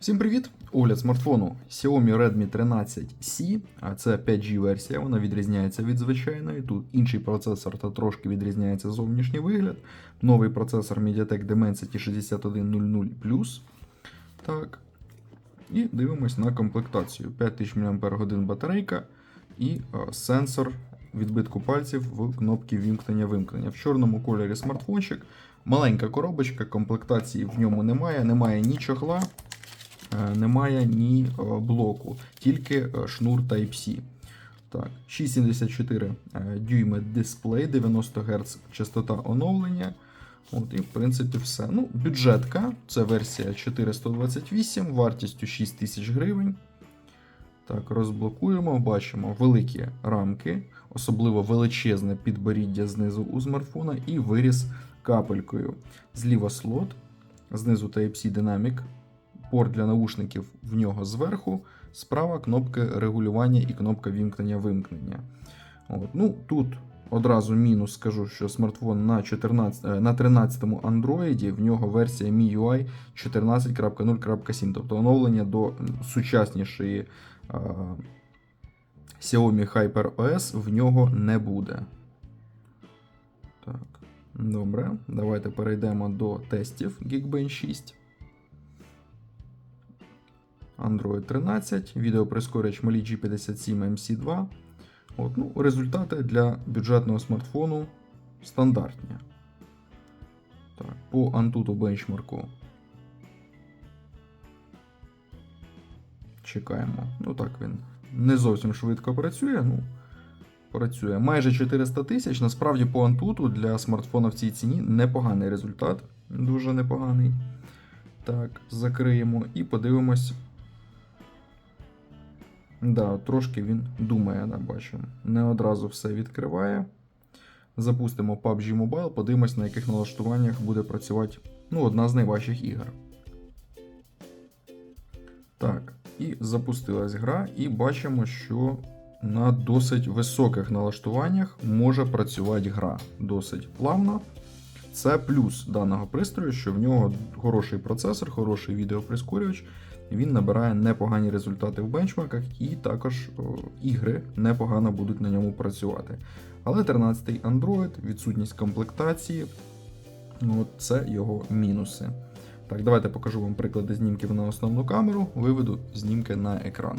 Всім привіт! Огляд смартфону Xiaomi Redmi 13C, а це 5G версія, вона відрізняється від звичайної. Тут інший процесор та трошки відрізняється зовнішній вигляд. Новий процесор MediaTek Dimensity 6100 Так. І дивимось на комплектацію. 5000 мАч батарейка і сенсор відбитку пальців в кнопці вімкнення-вимкнення. В чорному кольорі смартфончик. Маленька коробочка, комплектації в ньому немає, немає ні чохла, немає ні е, блоку, тільки е, шнур Type-C. Так, 6,74 е, дюйми дисплей, 90 Гц частота оновлення. От, і в принципі все. Ну, бюджетка, це версія 428, вартістю 6 тисяч гривень. Так, розблокуємо, бачимо великі рамки, особливо величезне підборіддя знизу у смартфона і виріз капелькою. Зліва слот, знизу Type-C Dynamic, порт для наушників в нього зверху, справа кнопки регулювання і кнопка вімкнення-вимкнення. Ну, тут одразу мінус скажу, що смартфон на 14, е, на 13-му Android, в нього версія MIUI 14.0.7, тобто оновлення до сучаснішої е, Xiaomi HyperOS в нього не буде. Так, добре. Давайте перейдемо до тестів Geekbench 6. Android 13, відеоприскорювач Mali G57 MC2. От, ну, результати для бюджетного смартфону стандартні. Так, по Antutu бенчмарку. Чекаємо. Ну так він не зовсім швидко працює. Ну, працює майже 400 тисяч. Насправді по Antutu для смартфона в цій ціні непоганий результат. Дуже непоганий. Так, закриємо і подивимось. Да, трошки він думає, да, бачимо. Не одразу все відкриває. Запустимо PUBG Mobile, подивимось, на яких налаштуваннях буде працювати ну, одна з найважчих ігор. Так, і запустилась гра, і бачимо, що на досить високих налаштуваннях може працювати гра. Досить плавно. Це плюс даного пристрою, що в нього хороший процесор, хороший відеоприскорювач. Він набирає непогані результати в бенчмарках, і також о, ігри непогано будуть на ньому працювати. Але 13-й Android, відсутність комплектації от це його мінуси. Так, давайте покажу вам приклади знімків на основну камеру, виведу знімки на екран.